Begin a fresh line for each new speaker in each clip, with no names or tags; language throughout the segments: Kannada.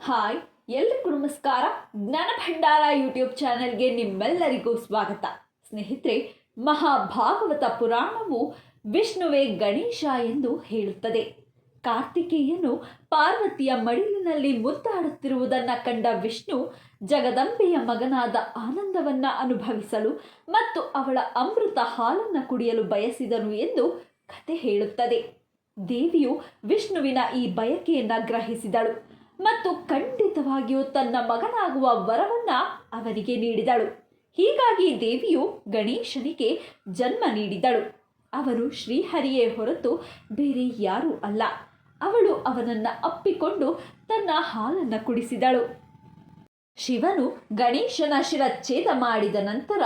ಹಾಯ್, ಎಲ್ರಿಗೂ ನಮಸ್ಕಾರ. ಜ್ಞಾನ ಭಂಡಾರ ಯೂಟ್ಯೂಬ್ ಚಾನೆಲ್ಗೆ ನಿಮ್ಮೆಲ್ಲರಿಗೂ ಸ್ವಾಗತ. ಸ್ನೇಹಿತರೆ, ಮಹಾಭಾಗವತ ಪುರಾಣವು ವಿಷ್ಣುವೇ ಗಣೇಶ ಎಂದು ಹೇಳುತ್ತದೆ. ಕಾರ್ತಿಕೇಯನು ಪಾರ್ವತಿಯ ಮಡಿಲಿನಲ್ಲಿ ಮುದ್ದಾಡುತ್ತಿರುವುದನ್ನು ಕಂಡ ವಿಷ್ಣು ಜಗದಂಬೆಯ ಮಗನಾದ ಆನಂದವನ್ನ ಅನುಭವಿಸಲು ಮತ್ತು ಅವಳ ಅಮೃತ ಹಾಲನ್ನು ಕುಡಿಯಲು ಬಯಸಿದನು ಎಂದು ಕತೆ ಹೇಳುತ್ತದೆ. ದೇವಿಯು ವಿಷ್ಣುವಿನ ಈ ಬಯಕೆಯನ್ನು ಗ್ರಹಿಸಿದಳು. ಮತ್ತು ಖಂಡಿತವಾಗಿಯೂ ತನ್ನ ಮಗನಾಗುವ ವರವನ್ನ ಅವನಿಗೆ ನೀಡಿದಳು. ಹೀಗಾಗಿ ದೇವಿಯು ಗಣೇಶನಿಗೆ ಜನ್ಮ ನೀಡಿದಳು. ಅವನು ಶ್ರೀಹರಿಯೇ ಹೊರತು ಬೇರೆ ಯಾರೂ ಅಲ್ಲ. ಅವಳು ಅವನನ್ನು ಅಪ್ಪಿಕೊಂಡು ತನ್ನ ಹಾಲನ್ನು ಕುಡಿಸಿದಳು. ಶಿವನು ಗಣೇಶನ ಶಿರಚ್ಛೇದ ಮಾಡಿದ ನಂತರ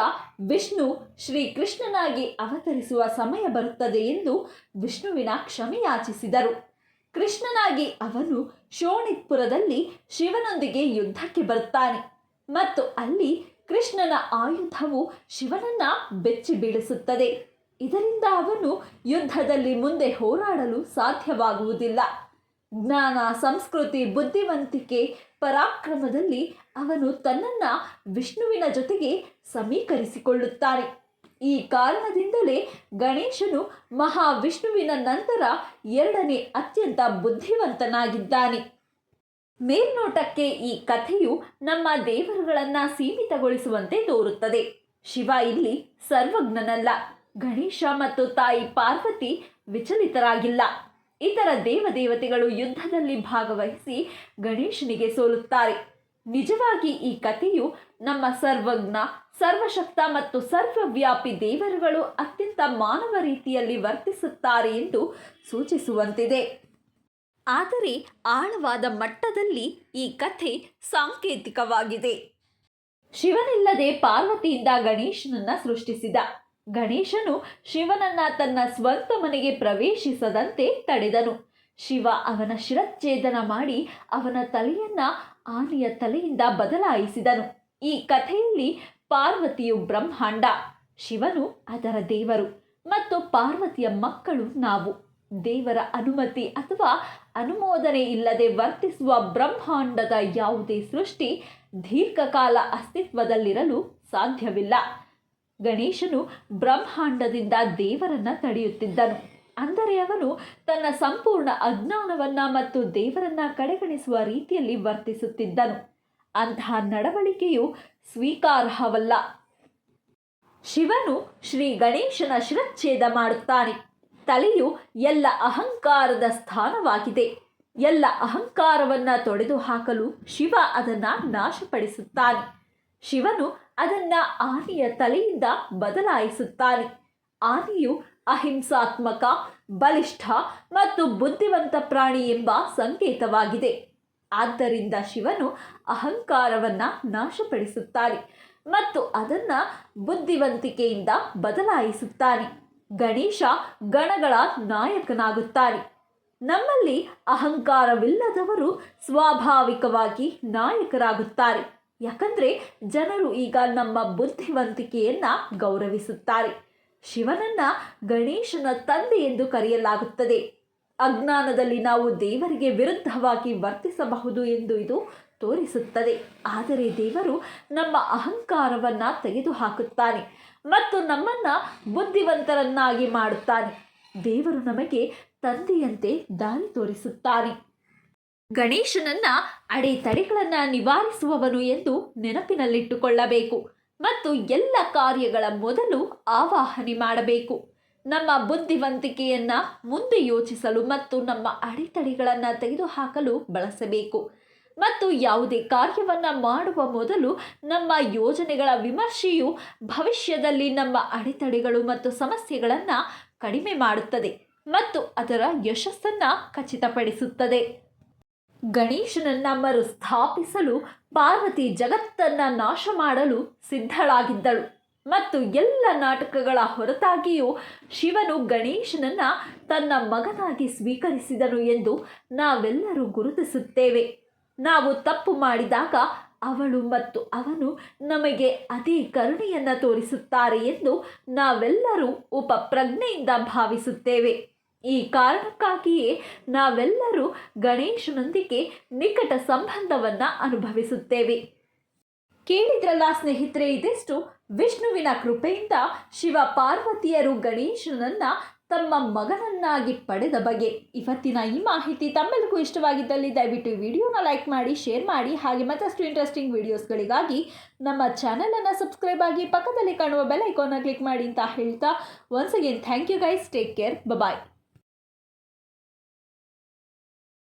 ವಿಷ್ಣು ಶ್ರೀಕೃಷ್ಣನಾಗಿ ಅವತರಿಸುವ ಸಮಯ ಬರುತ್ತದೆ ಎಂದು ವಿಷ್ಣುವಿನ ಕ್ಷಮೆಯಾಚಿಸಿದರು. ಕೃಷ್ಣನಾಗಿ ಅವನು ಶೋಣಿತ್ಪುರದಲ್ಲಿ ಶಿವನೊಂದಿಗೆ ಯುದ್ಧಕ್ಕೆ ಬರುತ್ತಾನೆ ಮತ್ತು ಅಲ್ಲಿ ಕೃಷ್ಣನ ಆಯುಧವು ಶಿವನನ್ನ ಬೆಚ್ಚಿ ಬೀಳಿಸುತ್ತದೆ. ಇದರಿಂದ ಅವನು ಯುದ್ಧದಲ್ಲಿ ಮುಂದೆ ಹೋರಾಡಲು ಸಾಧ್ಯವಾಗುವುದಿಲ್ಲ. ಜ್ಞಾನ, ಸಂಸ್ಕೃತಿ, ಬುದ್ಧಿವಂತಿಕೆ, ಪರಾಕ್ರಮದಲ್ಲಿ ಅವನು ತನ್ನನ್ನು ವಿಷ್ಣುವಿನ ಜೊತೆಗೆ ಸಮೀಕರಿಸಿಕೊಳ್ಳುತ್ತಾನೆ. ಈ ಕಾರಣದಿಂದಲೇ ಗಣೇಶನು ಮಹಾವಿಷ್ಣುವಿನ ನಂತರ ಎರಡನೇ ಅತ್ಯಂತ ಬುದ್ಧಿವಂತನಾಗಿದ್ದಾನೆ. ಮೇಲ್ನೋಟಕ್ಕೆ ಈ ಕಥೆಯು ನಮ್ಮ ದೇವರುಗಳನ್ನು ಸೀಮಿತಗೊಳಿಸುವಂತೆ ತೋರುತ್ತದೆ. ಶಿವ ಇಲ್ಲಿ ಸರ್ವಜ್ಞನಲ್ಲ. ಗಣೇಶ ಮತ್ತು ತಾಯಿ ಪಾರ್ವತಿ ವಿಚಲಿತರಾಗಿಲ್ಲ. ಇತರ ದೇವದೇವತೆಗಳು ಯುದ್ಧದಲ್ಲಿ ಭಾಗವಹಿಸಿ ಗಣೇಶನಿಗೆ ಸೋಲುತ್ತಾರೆ. ನಿಜವಾಗಿ ಈ ಕಥೆಯು ನಮ್ಮ ಸರ್ವಜ್ಞ, ಸರ್ವಶಕ್ತ ಮತ್ತು ಸರ್ವವ್ಯಾಪಿ ದೇವರುಗಳು ಅತ್ಯಂತ ಮಾನವ ರೀತಿಯಲ್ಲಿ ವರ್ತಿಸುತ್ತಾರೆ ಎಂದು ಸೂಚಿಸುವಂತಿದೆ. ಆದರೆ ಆಳವಾದ ಮಟ್ಟದಲ್ಲಿ ಈ ಕಥೆ ಸಾಂಕೇತಿಕವಾಗಿದೆ. ಶಿವನಿಲ್ಲದೆ ಪಾರ್ವತಿಯಿಂದ ಗಣೇಶನನ್ನ ಸೃಷ್ಟಿಸಿದ. ಗಣೇಶನು ಶಿವನನ್ನ ತನ್ನ ಸ್ವಂತ ಮನೆಗೆ ಪ್ರವೇಶಿಸದಂತೆ ತಡೆದನು. ಶಿವ ಅವನ ಶಿರಚ್ಛೇದನ ಮಾಡಿ ಅವನ ತಲೆಯನ್ನ ಆನೆಯ ತಲೆಯಿಂದ ಬದಲಾಯಿಸಿದನು. ಈ ಕಥೆಯಲ್ಲಿ ಪಾರ್ವತಿಯು ಬ್ರಹ್ಮಾಂಡ, ಶಿವನು ಅದರ ದೇವರು ಮತ್ತು ಪಾರ್ವತಿಯ ಮಕ್ಕಳು ನಾವು. ದೇವರ ಅನುಮತಿ ಅಥವಾ ಅನುಮೋದನೆ ಇಲ್ಲದೆ ವರ್ತಿಸುವ ಬ್ರಹ್ಮಾಂಡದ ಯಾವುದೇ ಸೃಷ್ಟಿ ದೀರ್ಘಕಾಲ ಅಸ್ತಿತ್ವದಲ್ಲಿರಲು ಸಾಧ್ಯವಿಲ್ಲ. ಗಣೇಶನು ಬ್ರಹ್ಮಾಂಡದಿಂದ ದೇವರನ್ನ ತಡೆಯುತ್ತಿದ್ದನು. ಅಂದರೆ ಅವನು ತನ್ನ ಸಂಪೂರ್ಣ ಅಜ್ಞಾನವನ್ನ ಮತ್ತು ದೇವರನ್ನ ಕಡೆಗಣಿಸುವ ರೀತಿಯಲ್ಲಿ ವರ್ತಿಸುತ್ತಿದ್ದನು. ಅಂತಹ ನಡವಳಿಕೆಯು ಸ್ವೀಕಾರಾರ್ಹವಲ್ಲ. ಶಿವನು ಶ್ರೀ ಗಣೇಶನ ಶಿರಚ್ಛೇದ ಮಾಡುತ್ತಾನೆ. ತಲೆಯು ಎಲ್ಲ ಅಹಂಕಾರದ ಸ್ಥಾನವಾಗಿದೆ. ಎಲ್ಲ ಅಹಂಕಾರವನ್ನು ತೊಡೆದು ಹಾಕಲು ಶಿವ ಅದನ್ನು ನಾಶಪಡಿಸುತ್ತಾನೆ. ಶಿವನು ಅದನ್ನು ಆನೆಯ ತಲೆಯಿಂದ ಬದಲಾಯಿಸುತ್ತಾನೆ. ಆನೆಯು ಅಹಿಂಸಾತ್ಮಕ, ಬಲಿಷ್ಠ ಮತ್ತು ಬುದ್ಧಿವಂತ ಪ್ರಾಣಿ ಎಂಬ ಸಂಕೇತವಾಗಿದೆ. ಆದ್ದರಿಂದ ಶಿವನು ಅಹಂಕಾರವನ್ನ ನಾಶಪಡಿಸುತ್ತಾನೆ ಮತ್ತು ಅದನ್ನ ಬುದ್ಧಿವಂತಿಕೆಯಿಂದ ಬದಲಾಯಿಸುತ್ತಾನೆ. ಗಣೇಶ ಗಣಗಳ ನಾಯಕನಾಗುತ್ತಾನೆ. ನಮ್ಮಲ್ಲಿ ಅಹಂಕಾರವಿಲ್ಲದವರು ಸ್ವಾಭಾವಿಕವಾಗಿ ನಾಯಕರಾಗುತ್ತಾರೆ. ಯಾಕಂದ್ರೆ ಜನರು ಈಗ ನಮ್ಮ ಬುದ್ಧಿವಂತಿಕೆಯನ್ನ ಗೌರವಿಸುತ್ತಾರೆ. ಶಿವನನ್ನ ಗಣೇಶನ ತಂದೆ ಎಂದು ಕರೆಯಲಾಗುತ್ತದೆ. ಅಜ್ಞಾನದಲ್ಲಿ ನಾವು ದೇವರಿಗೆ ವಿರುದ್ಧವಾಗಿ ವರ್ತಿಸಬಹುದು ಎಂದು ಇದು ತೋರಿಸುತ್ತದೆ. ಆದರೆ ದೇವರು ನಮ್ಮ ಅಹಂಕಾರವನ್ನು ತೆಗೆದುಹಾಕುತ್ತಾನೆ ಮತ್ತು ನಮ್ಮನ್ನು ಬುದ್ಧಿವಂತರನ್ನಾಗಿ ಮಾಡುತ್ತಾನೆ. ದೇವರು ನಮಗೆ ತಂದೆಯಂತೆ ದಾರಿ ತೋರಿಸುತ್ತಾನೆ. ಗಣೇಶನನ್ನ ಅಡೆತಡೆಗಳನ್ನು ನಿವಾರಿಸುವವನು ಎಂದು ನೆನಪಿನಲ್ಲಿಟ್ಟುಕೊಳ್ಳಬೇಕು ಮತ್ತು ಎಲ್ಲ ಕಾರ್ಯಗಳ ಮೊದಲು ಆವಾಹನೆ ಮಾಡಬೇಕು. ನಮ್ಮ ಬುದ್ಧಿವಂತಿಕೆಯನ್ನ ಮುಂದೆ ಯೋಚಿಸಲು ಮತ್ತು ನಮ್ಮ ಅಡೆತಡೆಗಳನ್ನು ತೆಗೆದುಹಾಕಲು ಬಳಸಬೇಕು. ಮತ್ತು ಯಾವುದೇ ಕಾರ್ಯವನ್ನು ಮಾಡುವ ಮೊದಲು ನಮ್ಮ ಯೋಜನೆಗಳ ವಿಮರ್ಶೆಯು ಭವಿಷ್ಯದಲ್ಲಿ ನಮ್ಮ ಅಡೆತಡೆಗಳು ಮತ್ತು ಸಮಸ್ಯೆಗಳನ್ನು ಕಡಿಮೆ ಮಾಡುತ್ತದೆ ಮತ್ತು ಅದರ ಯಶಸ್ಸನ್ನು ಖಚಿತಪಡಿಸುತ್ತದೆ. ಗಣೇಶನನ್ನ ಮರುಸ್ಥಾಪಿಸಲು ಪಾರ್ವತಿ ಜಗತ್ತನ್ನ ನಾಶ ಮಾಡಲು ಸಿದ್ಧಳಾಗಿದ್ದಳು. ಮತ್ತು ಎಲ್ಲ ನಾಟಕಗಳ ಹೊರತಾಗಿಯೂ ಶಿವನು ಗಣೇಶನನ್ನ ತನ್ನ ಮಗನಾಗಿ ಸ್ವೀಕರಿಸಿದನು ಎಂದು ನಾವೆಲ್ಲರೂ ಗುರುತಿಸುತ್ತೇವೆ. ನಾವು ತಪ್ಪು ಮಾಡಿದಾಗ ಅವಳು ಮತ್ತು ಅವನು ನಮಗೆ ಅದೇ ಕರುಣೆಯನ್ನು ತೋರಿಸುತ್ತಾರೆ ಎಂದು ನಾವೆಲ್ಲರೂ ಉಪಪ್ರಜ್ಞೆಯಿಂದ ಭಾವಿಸುತ್ತೇವೆ. ಈ ಕಾರಣಕ್ಕಾಗಿಯೇ ನಾವೆಲ್ಲರೂ ಗಣೇಶನೊಂದಿಗೆ ನಿಕಟ ಸಂಬಂಧವನ್ನು ಅನುಭವಿಸುತ್ತೇವೆ. ಕೇಳಿದ್ರಲ್ಲ ಸ್ನೇಹಿತರೆ, ಇದಿಷ್ಟು ವಿಷ್ಣುವಿನ ಕೃಪೆಯಿಂದ ಶಿವ ಪಾರ್ವತಿಯರು ಗಣೇಶನನ್ನು ತಮ್ಮ ಮಗನನ್ನಾಗಿ ಪಡೆದ ಬಗ್ಗೆ ಇವತ್ತಿನ ಈ ಮಾಹಿತಿ ತಮ್ಮೆಲ್ಲರಿಗೂ ಇಷ್ಟವಾಗಿದ್ದಲ್ಲಿ ದಯವಿಟ್ಟು ವಿಡಿಯೋನ ಲೈಕ್ ಮಾಡಿ, ಶೇರ್ ಮಾಡಿ, ಹಾಗೆ ಮತ್ತಷ್ಟು ಇಂಟ್ರೆಸ್ಟಿಂಗ್ ವಿಡಿಯೋಸ್ಗಳಿಗಾಗಿ ನಮ್ಮ ಚಾನಲನ್ನು ಸಬ್ಸ್ಕ್ರೈಬ್ ಆಗಿ ಪಕ್ಕದಲ್ಲಿ ಕಾಣುವ ಬೆಲ್ ಐಕಾನ್ನ ಕ್ಲಿಕ್ ಮಾಡಿ ಅಂತ ಹೇಳ್ತಾ once again thank you guys take care bye